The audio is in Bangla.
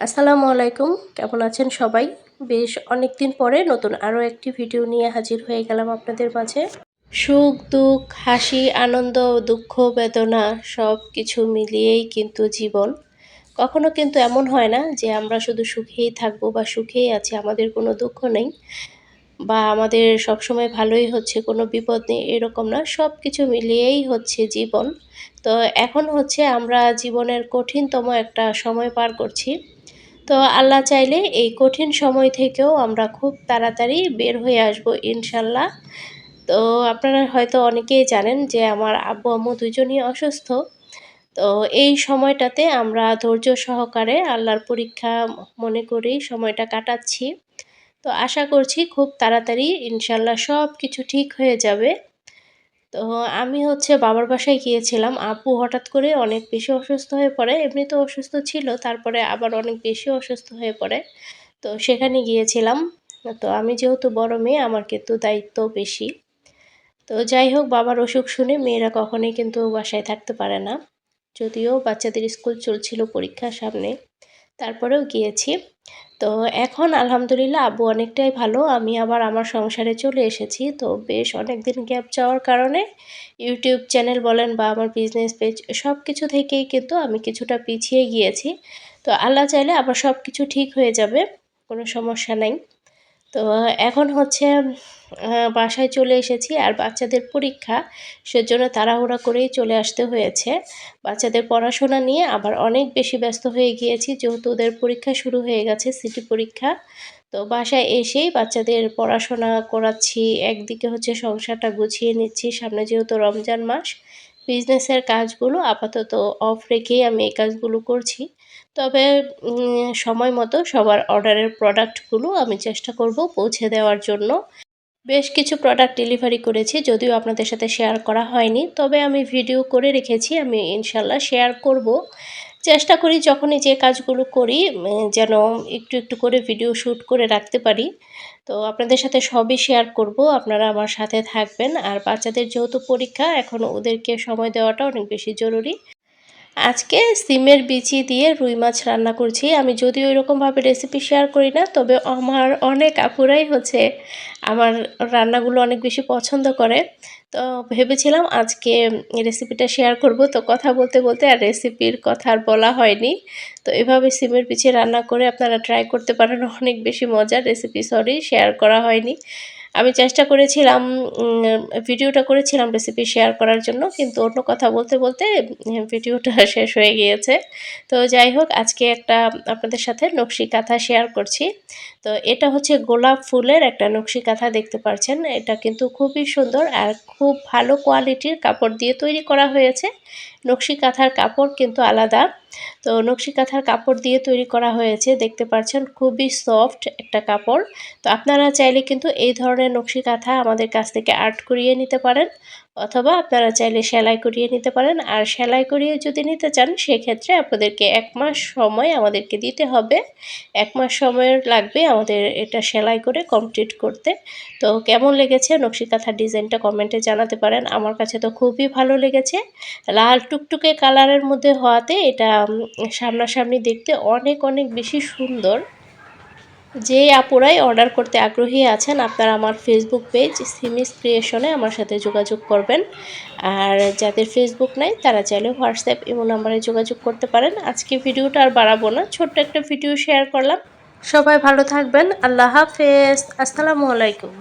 আসসালামু আলাইকুম। কেমন আছেন সবাই? বেশ অনেক দিন পরে নতুন আরও একটি ভিডিও নিয়ে হাজির হয়ে গেলাম আপনাদের মাঝে। সুখ, দুঃখ, হাসি, আনন্দ, দুঃখ, বেদনা সব কিছু মিলিয়েই কিন্তু জীবন। কখনো কিন্তু এমন হয় না যে আমরা শুধু সুখেই থাকব বা সুখেই আছি, আমাদের কোনো দুঃখ নেই বা আমাদের সবসময় ভালোই হচ্ছে, কোনো বিপদ নেই, এরকম না। সব কিছু মিলিয়েই হচ্ছে জীবন। তো এখন হচ্ছে আমরা জীবনের কঠিনতম একটা সময় পার করছি। তো আল্লাহ চাইলে এই কঠিন সময় থেকেও আমরা খুব তাড়াতাড়ি বের হয়ে আসব, ইনশাল্লাহ। তো আপনারা হয়তো অনেকেই জানেন যে আমার আব্বু আম্মু দুজনই অসুস্থ। তো এই সময়টাতে আমরা ধৈর্য সহকারে আল্লাহর পরীক্ষা মনে করেই সময়টা কাটাচ্ছি। তো আশা করছি খুব তাড়াতাড়ি ইনশাল্লাহ সব কিছু ঠিক হয়ে যাবে। তো আমি হচ্ছে বাবার বাসায় গিয়েছিলাম। আপু হঠাৎ করে অনেক বেশি অসুস্থ হয়ে পড়ে, এমনি তো অসুস্থ ছিল, তারপরে আবার অনেক বেশি অসুস্থ হয়ে পড়ে। তো সেখানে গিয়েছিলাম। তো আমি যেহেতু বড় মেয়ে, আমার কিন্তু দায়িত্ব বেশি। তো যাই হোক, বাবার অসুখ শুনে মেয়েরা কখনোই কিন্তু বাসায় থাকতে পারে না। যদিও বাচ্চাদের স্কুল চলছিল পরীক্ষার সামনে। তারপরেও গিয়েছি। তো এখন আলহামদুলিল্লাহ আব্বু অনেকটাই ভালো। আমি আবার আমার সংসারে চলে এসেছি। তো বেশ অনেক দিন গ্যাপ যাওয়ার কারণে ইউটিউব চ্যানেল বলেন বা আমার বিজনেস পেজ সব কিছু থেকেই কিন্তু আমি কিছুটা পিছিয়ে গিয়েছি। তো আল্লাহ চাইলে আবার সব কিছু ঠিক হয়ে যাবে। কোনো সমস্যা নাই। তো এখন হচ্ছে বাসায় চলে এসেছি আর বাচ্চাদের পরীক্ষা, সেজন্য তাড়াহুড়া করেই চলে আসতে হয়েছে। বাচ্চাদের পড়াশোনা নিয়ে আবার অনেক বেশি ব্যস্ত হয়ে গিয়েছি, যেহেতু ওদের পরীক্ষা শুরু হয়ে গেছে, সিটি পরীক্ষা। তো বাসায় এসেই বাচ্চাদের পড়াশোনা করাচ্ছি, একদিকে হচ্ছে সংসারটা গুছিয়ে নিচ্ছি, সামনে যেহেতু রমজান মাস বিজনেসের কাজগুলো আপাতত অফ রেখেই আমি এই কাজগুলো করছি। তবে সময় মতো সবার অর্ডারের প্রোডাক্টগুলো আমি চেষ্টা করব পৌঁছে দেওয়ার জন্য। বেশ কিছু প্রোডাক্ট ডেলিভারি করেছি, যদিও আপনাদের সাথে শেয়ার করা হয়নি। তবে আমি ভিডিও করে রেখেছি, আমি ইনশাল্লাহ শেয়ার করব। চেষ্টা করি যখনই যে কাজগুলো করি যেন একটু একটু করে ভিডিও শ্যুট করে রাখতে পারি। তো আপনাদের সাথে সবই শেয়ার করব। আপনারা আমার সাথে থাকবেন। আর বাচ্চাদের যেহেতু পরীক্ষা, এখন ওদেরকে সময় দেওয়াটা অনেক বেশি জরুরি। আজকে সিমের বিচি দিয়ে রুই মাছ রান্না করছি। আমি যদিও এরকমভাবে রেসিপি শেয়ার করি না, তবে আমার অনেক আপুরাই হচ্ছে আমার রান্নাগুলো অনেক বেশি পছন্দ করে। তো ভেবেছিলাম আজকে রেসিপিটা শেয়ার করব। তো কথা বলতে বলতে আর রেসিপির কথা আর বলা হয়নি। তো এভাবে সিমের পিছিয়ে রান্না করে আপনারা ট্রাই করতে পারেন, অনেক বেশি মজার রেসিপি সরি শেয়ার করা হয়নি। আমি চেষ্টা করেছিলাম ভিডিওটা করেছিলাম রেসিপি শেয়ার করার জন্য, কিন্তু অন্য কথা বলতে বলতে ভিডিওটা শেষ হয়ে গিয়েছে। তো যাই হোক, আজকে একটা আপনাদের সাথে নকশি কাঁথা শেয়ার করছি। তো এটা হচ্ছে গোলাপ ফুলের একটা নকশি কাঁথা দেখতে পাচ্ছেন এটা কিন্তু খুবই সুন্দর আর খুব ভালো কোয়ালিটির কাপড় দিয়ে তৈরি করা হয়েছে। নকশি কাঁথার কাপড় কিন্তু আলাদা। তো নকশি কাঁথার কাপড় দিয়ে তৈরি করা হয়েছে, দেখতে পাচ্ছেন, খুবই সফট একটা কাপড়। তো আপনারা চাইলে কিন্তু এই ধরনের নকশি কাঁথা আমাদের কাছ থেকে আর্ট করিয়ে নিতে পারেন। অথবা আপনারা চাইলে সেলাই করিয়ে নিতে পারেন। আর সেলাই করিয়ে যদি নিতে চান, সেক্ষেত্রে আপনাদেরকে এক মাস সময় আমাদেরকে দিতে হবে। এক মাস সময় লাগবে আমাদের এটা সেলাই করে কমপ্লিট করতে। তো কেমন লেগেছে নকশি কাঁথার ডিজাইনটা কমেন্টে জানাতে পারেন। আমার কাছে তো খুবই ভালো লেগেছে। লাল টুকটুকে কালারের মধ্যে হওয়াতে এটা সামনাসামনি দেখতে অনেক অনেক বেশি সুন্দর। যে আপুরাই অর্ডার করতে আগ্রহী আছেন, আপনারা আমার ফেসবুক পেজ সিমিস ক্রিয়েশনে আমার সাথে যোগাযোগ করবেন। আর যাদের ফেসবুক নাই, তারা চাইলে হোয়াটসঅ্যাপ এবং নাম্বারে যোগাযোগ করতে পারেন। আজকে ভিডিওটা আর বাড়াবো না, ছোট্ট একটা ভিডিও শেয়ার করলাম। সবাই ভালো থাকবেন, আল্লাহ হাফেজ, আসসালামু আলাইকুম।